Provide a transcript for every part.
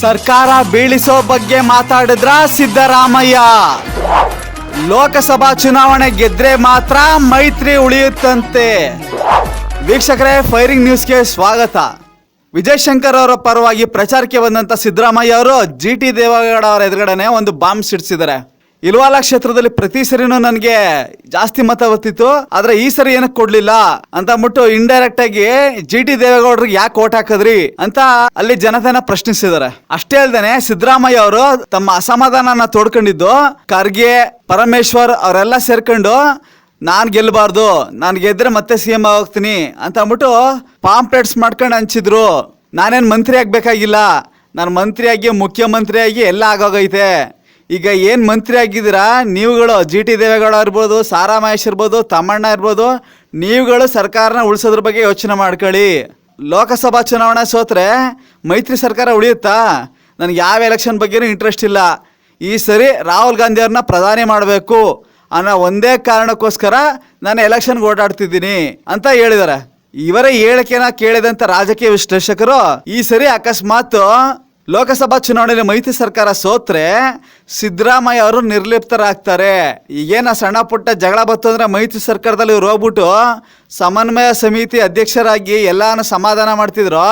ಸರ್ಕಾರ ಬೀಳಿಸೋ ಬಗ್ಗೆ ಮಾತಾಡಿದ್ರ ಸಿದ್ದರಾಮಯ್ಯ. ಲೋಕಸಭಾ ಚುನಾವಣೆ ಗೆದ್ರೆ ಮಾತ್ರ ಮೈತ್ರಿ ಉಳಿಯುತ್ತಂತೆ. ವೀಕ್ಷಕರೇ, ಫೈರಿಂಗ್ ನ್ಯೂಸ್ಗೆ ಸ್ವಾಗತ. ವಿಜಯ್ ಶಂಕರ್ ಅವರ ಪರವಾಗಿ ಪ್ರಚಾರಕ್ಕೆ ಬಂದಂತ ಸಿದ್ದರಾಮಯ್ಯ ಅವರು ಜಿ ಟಿ ದೇವೇಗೌಡ ಅವರ ಎದುರುಗಡೆನೆ ಒಂದು ಬಾಂಬ್ ಸಿಡಿಸಿದ್ದಾರೆ. ಇಲ್ವಾಲ ಕ್ಷೇತ್ರದಲ್ಲಿ ಪ್ರತಿ ಸರಿನೂ ನನಗೆ ಜಾಸ್ತಿ ಮತ ಬರ್ತಿತ್ತು, ಆದ್ರೆ ಈ ಸರಿ ಏನಕ್ಕೆ ಕೊಡ್ಲಿಲ್ಲ ಅಂತ ಅಂದ್ಬಿಟ್ಟು ಇಂಡೈರೆಕ್ಟ್ ಆಗಿ ಜಿ ಟಿ ದೇವೇಗೌಡರಿಗೆ ಯಾಕೆ ಓಟ್ ಹಾಕದ್ರಿ ಅಂತ ಅಲ್ಲಿ ಜನತೆನ ಪ್ರಶ್ನಿಸಿದ್ದಾರೆ. ಅಷ್ಟೇ ಅಲ್ದೇನೆ ಸಿದ್ದರಾಮಯ್ಯ ಅವರು ತಮ್ಮ ಅಸಮಾಧಾನನ ತೋಡ್ಕೊಂಡಿದ್ದು, ಖರ್ಗೆ, ಪರಮೇಶ್ವರ್ ಅವರೆಲ್ಲ ಸೇರ್ಕೊಂಡು ನಾನು ಗೆಲ್ಲಬಾರ್ದು ನಾನು ಗೆದ್ರೆ ಮತ್ತೆ ಸಿ ಎಂ ಹೋಗ್ತೀನಿ ಅಂತ ಅಂದ್ಬಿಟ್ಟು ಪಾಂಪ್ಲೆಟ್ಸ್ ಮಾಡ್ಕೊಂಡು ಹಂಚಿದ್ರು. ನಾನೇನು ಮಂತ್ರಿ ಆಗಬೇಕಾಗಿಲ್ಲ, ನಾನು ಮಂತ್ರಿಯಾಗಿ ಮುಖ್ಯಮಂತ್ರಿಯಾಗಿ ಎಲ್ಲ ಆಗೋಗೈತೆ. ಈಗ ಏನು ಮಂತ್ರಿ ಆಗಿದ್ದೀರಾ? ನೀವುಗಳು ಜಿ ಟಿ ದೇವೇಗೌಡ ಇರ್ಬೋದು, ಸಾರಾ ಮಹೇಶ್ ಇರ್ಬೋದು, ತಮ್ಮಣ್ಣ ಇರ್ಬೋದು, ನೀವುಗಳು ಸರ್ಕಾರನ ಉಳಿಸೋದ್ರ ಬಗ್ಗೆ ಯೋಚನೆ ಮಾಡ್ಕೊಳ್ಳಿ. ಲೋಕಸಭಾ ಚುನಾವಣೆ ಸೋತ್ರೆ ಮೈತ್ರಿ ಸರ್ಕಾರ ಉಳಿಯುತ್ತಾ? ನನಗೆ ಯಾವ ಎಲೆಕ್ಷನ್ ಬಗ್ಗೆನೂ ಇಂಟ್ರೆಸ್ಟ್ ಇಲ್ಲ. ಈ ಸರಿ ರಾಹುಲ್ ಗಾಂಧಿ ಅವ್ರನ್ನ ಪ್ರಧಾನಿ ಮಾಡಬೇಕು ಅನ್ನೋ ಒಂದೇ ಕಾರಣಕ್ಕೋಸ್ಕರ ನಾನು ಎಲೆಕ್ಷನ್ಗೆ ಓಡಾಡ್ತಿದ್ದೀನಿ ಅಂತ ಹೇಳಿದ್ದಾರೆ ಇವರ ಹೇಳಿಕೆನ ಕೇಳಿದಂಥ ರಾಜಕೀಯ ವಿಶ್ಲೇಷಕರು ಈ ಸರಿ ಅಕಸ್ಮಾತ್ ಲೋಕಸಭಾ ಚುನಾವಣೆಯಲ್ಲಿ ಮೈತ್ರಿ ಸರ್ಕಾರ ಸೋತ್ರೆ ಸಿದ್ದರಾಮಯ್ಯ ಅವರು ನಿರ್ಲಿಪ್ತರಾಗ್ತಾರೆ. ಈಗೇನ ಸಣ್ಣ ಪುಟ್ಟ ಜಗಳ ಬತ್ತು ಅಂದರೆ ಮೈತ್ರಿ ಸರ್ಕಾರದಲ್ಲಿ ಇವ್ರು ಹೋಗ್ಬಿಟ್ಟು ಸಮನ್ವಯ ಸಮಿತಿ ಅಧ್ಯಕ್ಷರಾಗಿ ಎಲ್ಲಾನು ಸಮಾಧಾನ ಮಾಡ್ತಿದ್ರು.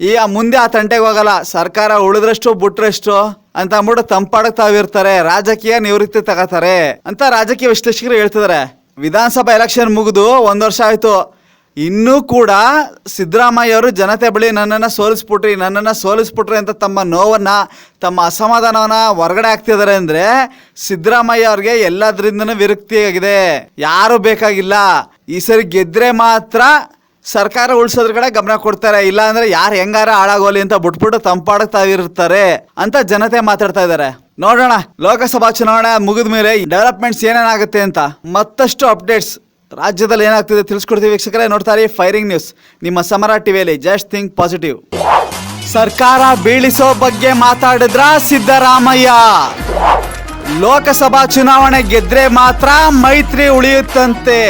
ಈ ಮುಂದೆ ಆ ತಂಟೆಗೆ ಹೋಗಲ್ಲ, ಸರ್ಕಾರ ಉಳಿದ್ರಷ್ಟು ಬಿಟ್ರಷ್ಟು ಅಂತ ಅಂದ್ಬಿಟ್ಟು ತಂಪಾಡಕ್ ತಾವಿರ್ತಾರೆ ರಾಜಕೀಯ ನಿವೃತ್ತಿ ತಗೋತಾರೆ ಅಂತ ರಾಜಕೀಯ ವಿಶ್ಲೇಷಕರು ಹೇಳ್ತಿದ್ದಾರೆ ವಿಧಾನಸಭಾ ಎಲೆಕ್ಷನ್ ಮುಗಿದು ಒಂದು ವರ್ಷ ಆಯ್ತು ಇನ್ನೂ ಕೂಡ ಸಿದ್ದರಾಮಯ್ಯ ಅವರು ಜನತೆ ಬಳಿ ನನ್ನನ್ನು ಸೋಲಿಸ್ಬಿಟ್ರಿ ನನ್ನನ್ನು ಸೋಲಿಸ್ಬಿಟ್ರಿ ಅಂತ ತಮ್ಮ ನೋವನ್ನು, ತಮ್ಮ ಅಸಮಾಧಾನವನ್ನು ಹೊರಗಡೆ ಆಗ್ತಿದ್ದಾರೆ ಅಂದರೆ ಸಿದ್ದರಾಮಯ್ಯ ಅವ್ರಿಗೆ ಎಲ್ಲದ್ರಿಂದನೂ ವಿರಕ್ತಿಯಾಗಿದೆ. ಯಾರು ಬೇಕಾಗಿಲ್ಲ. ಈ ಸರಿ ಗೆದ್ದರೆ ಮಾತ್ರ ಸರ್ಕಾರ ಉಳಿಸೋದ್ರ ಕಡೆ ಗಮನ ಕೊಡ್ತಾರೆ. ಇಲ್ಲ ಅಂದ್ರೆ ಯಾರು ಹೆಂಗಾರ ಹಾಳಾಗೋಲಿ ಅಂತ ಬಿಟ್ಬಿಟ್ಟು ತಂಪಾಡಕ್ ತಾವಿರ್ತಾರೆ ಅಂತ ಜನತೆ ಮಾತಾಡ್ತಾ ಇದ್ದಾರೆ. ನೋಡೋಣ, ಲೋಕಸಭಾ ಚುನಾವಣೆ ಮುಗಿದ ಮೇಲೆ ಡೆವಲಪ್ಮೆಂಟ್ಸ್ ಏನೇನಾಗುತ್ತೆ ಅಂತ ಮತ್ತಷ್ಟು ಅಪ್ಡೇಟ್ಸ್ ರಾಜ್ಯದಲ್ಲಿ ಏನಾಗ್ತಿದೆ ತಿಳಿಸ್ಕೊಡ್ತೀವಿ ವೀಕ್ಷಕರೇ ನೋಡ್ತಾರೆ ಫೈರಿಂಗ್ ನ್ಯೂಸ್ ನಿಮ್ಮ ಸಮರ ಟಿವಿಯಲ್ಲಿ ಜಸ್ಟ್ ಥಿಂಕ್ ಪಾಸಿಟಿವ್. ಸರ್ಕಾರ ಬೀಳಿಸೋ ಬಗ್ಗೆ ಮಾತಾಡಿದ್ರ ಸಿದ್ದರಾಮಯ್ಯ? ಲೋಕಸಭಾ ಚುನಾವಣೆ ಗೆದ್ರೆ ಮಾತ್ರ ಮೈತ್ರಿ ಉಳಿಯುತ್ತಂತೆ.